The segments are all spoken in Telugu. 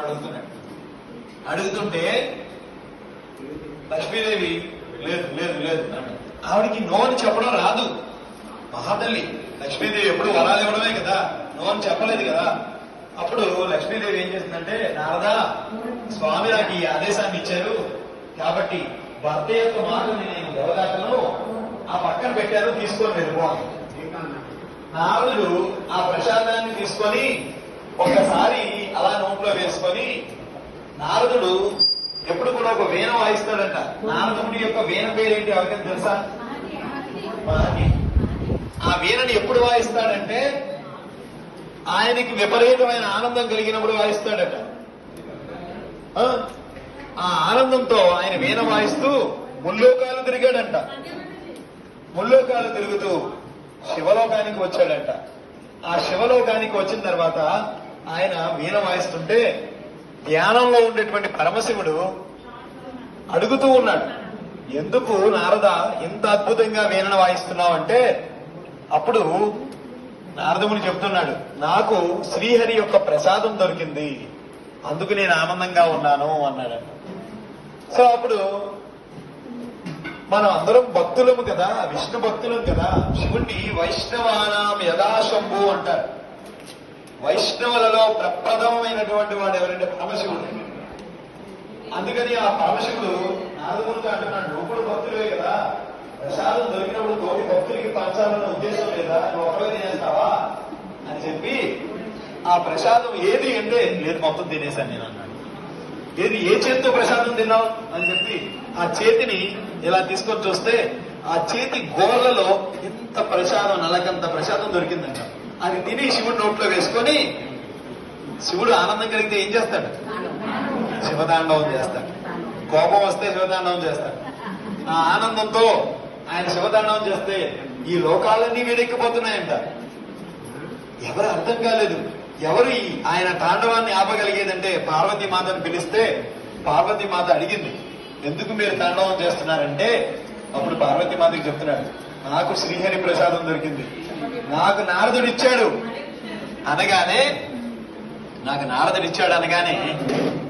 అని అడుగుతున్నాడు అడుగుతుంటే లక్ష్మీదేవి లేదు లేదు లేదు. ఆవిడికి నో అని చెప్పడం రాదు. మహాతల్లి లక్ష్మీదేవి ఎప్పుడు వరాలు ఇవ్వడమే కదా నో అని చెప్పలేదు కదా. అప్పుడు లక్ష్మీదేవి ఏం చేసిందంటే నారదా స్వామి నాకు ఈ ఆదేశాన్ని ఇచ్చారు. కాబట్టి భర్త యొక్క మాటని నేను దేవదాటను ఆ పక్కన పెట్టారు తీసుకొని వెళ్ళిపోవాలి నారదుడు ఆ ప్రసాదాన్ని తీసుకొని ఒక్కసారి అలా నోట్లో వేసుకొని నారదుడు ఎప్పుడు కూడా ఒక వీణ వాయిస్తాడంట. నారదుడి యొక్క వీణ పేరేంటి ఎవరికైనా తెలుసా? ఆ వీణని ఎప్పుడు వాయిస్తాడంటే ఆయనకి విపరీతమైన ఆనందం కలిగినప్పుడు వాయిస్తాడట. ఆ ఆనందంతో ఆయన వీణ వాయిస్తూ ముల్లోకాలు తిరిగాడంట. ముల్లోకాలు తిరుగుతూ శివలోకానికి వచ్చాడంట. ఆ శివలోకానికి వచ్చిన తర్వాత ఆయన వీణ వాయిస్తుంటే ధ్యానంలో ఉండేటువంటి పరమశివుడు అడుగుతూ ఉన్నాడు ఎందుకు నారద ఇంత అద్భుతంగా వీణను వాయిస్తున్నావు అంటే అప్పుడు నారదముని చెప్తున్నాడు నాకు శ్రీహరి యొక్క ప్రసాదం దొరికింది అందుకు నేను ఆనందంగా ఉన్నాను అన్నాడు. సో అప్పుడు మనం అందరం భక్తులము కదా విష్ణు భక్తులం కదా శివుణ్ణి వైష్ణవానాం యథాశంభు అంటారు. వైష్ణవులలో ప్రప్రథమైనటువంటి వాడు ఎవరంటే పరమశివుడు. అందుకని ఆ పరమశివుడు నారదుడితో అంటున్నాడు నువ్వు కూడా భక్తులే కదా. ప్రసాదం దొరికినప్పుడు తోటి భక్తులకి పంచాలన్న ఉద్దేశం లేదా? నువ్వు ఒక్కడే తినేస్తావా అని చెప్పి ఆ ప్రసాదం ఏది అంటే లేదు మొత్తం తినేశాను నేను అన్నాడు. ఏది ఏ చేతితో ప్రసాదం తిన్నావు? అని చెప్పి ఆ చేతిని ఇలా తీసుకొని చూస్తే ఆ చేతి గోర్లలో ఇంత ప్రసాదం నలకంత ప్రసాదం దొరికిందంట. అది తిని శివుడు నోట్లో వేసుకొని శివుడు ఆనందం కలిగితే ఏం చేస్తాడు? శివతాండవం చేస్తాడు. కోపం వస్తే శివతాండవం చేస్తాడు. ఆ ఆనందంతో ఆయన శివతాండవం చేస్తే ఈ లోకాలన్నీ వేడెక్కిపోతున్నాయంట. ఎవరు అర్థం కాలేదు. ఎవరు ఆయన తాండవాన్ని ఆపగలిగేదంటే పార్వతీమాతను పిలిస్తే పార్వతీమాత అడిగింది ఎందుకు మీరు తాండవం చేస్తున్నారంటే అప్పుడు పార్వతి మాతకి చెప్తున్నాడు నాకు శ్రీహరి ప్రసాదం దొరికింది. నాకు నారదుడు ఇచ్చాడు. అనగానే నాకు నారదుడు ఇచ్చాడు అనగానే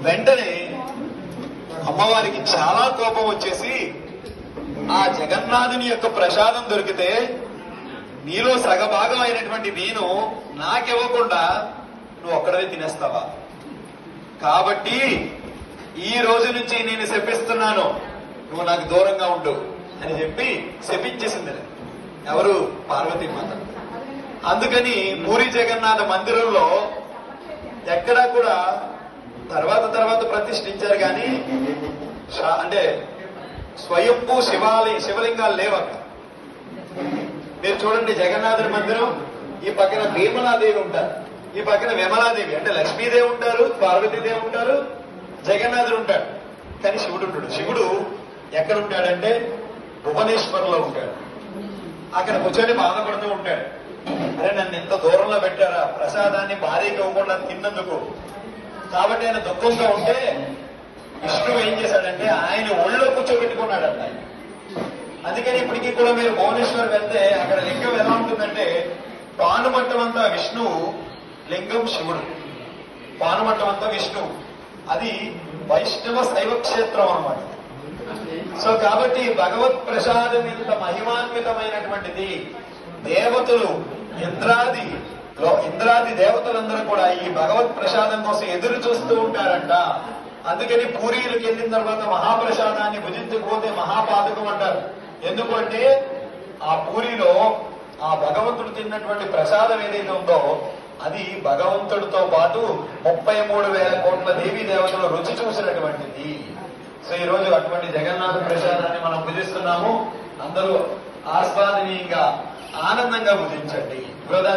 వెంటనే అమ్మవారికి చాలా కోపం వచ్చేసి ఆ జగన్నాథుని యొక్క ప్రసాదం దొరికితే నీలో సగభాగం అయినటువంటి నేను నాకివ్వకుండా నువ్వు ఒక్కడవే తినేస్తావా? కాబట్టి ఈ రోజు నుంచి నేను శపిస్తున్నాను నువ్వు నాకు దూరంగా ఉండు. అని చెప్పి శపించేసింది ఎవరు? పార్వతీ మాత. అందుకని పూరి జగన్నాథ మందిరంలో ఎక్కడా కూడా తర్వాత తర్వాత ప్రతిష్ఠించారు కానీ అంటే స్వయంభూ శివాలయ శివలింగాలు లేవు అక్కడ. మీరు చూడండి జగన్నాథుడి మందిరం ఈ పక్కన భీమలాదేవి ఉంటారు. ఈ పక్కన విమలాదేవి అంటే లక్ష్మీదేవి ఉంటారు పార్వతీదేవి ఉంటారు జగన్నాథుడు ఉంటాడు. కానీ శివుడు ఉంటాడు. శివుడు ఎక్కడ ఉంటాడంటే భువనేశ్వర్లో ఉంటాడు. అక్కడ కూర్చొని బాధపడుతూ ఉంటాడు. అరే నన్ను ఇంత దూరంలో పెట్టారా? ప్రసాదాన్ని భారీగా ఇవ్వకుండా తిన్నందుకు. కాబట్టి ఆయన దుఃఖంగా ఉంటే విష్ణువు ఏం చేశాడంటే ఆయన ఒళ్ళో కూర్చోబెట్టుకున్నాడంట ఆయన అందుకని ఇప్పటికీ కూడా మీరు భువనేశ్వర్ వెళ్తే అక్కడ లింగం ఎలా ఉంటుందంటే పానుమట్టం అంతా విష్ణువు లింగం శివుడు. పానుమట్టం అంతా విష్ణువు అది వైష్ణవ శైవ క్షేత్రం అన్నమాట. సో కాబట్టి భగవత్ ప్రసాదం ఇంత మహిమాన్వితమైనటువంటిది దేవతలు ఇంద్రాది ఇంద్రాది దేవతలందరూ కూడా ఈ భగవత్ ప్రసాదం కోసం ఎదురు చూస్తూ ఉంటారంట. అందుకని పూరీలకు వెళ్ళిన తర్వాత మహాప్రసాదాన్ని భుజించకపోతే మహాపాతకం అంటారు. ఎందుకంటే ఆ పూరిలో ఆ భగవంతుడు తిన్నటువంటి ప్రసాదం ఏదైతే ఉందో అది భగవంతుడితో పాటు ముప్పై మూడు వేల కోట్ల దేవీ దేవతలు రుచి చూసినటువంటిది. సో ఈ రోజు అటువంటి జగన్నాథ ప్రసాదాన్ని మనం పూజిస్తున్నాము. అందరూ ఆస్వాదనీయంగా ఆనందంగా పూజించండి. వృధా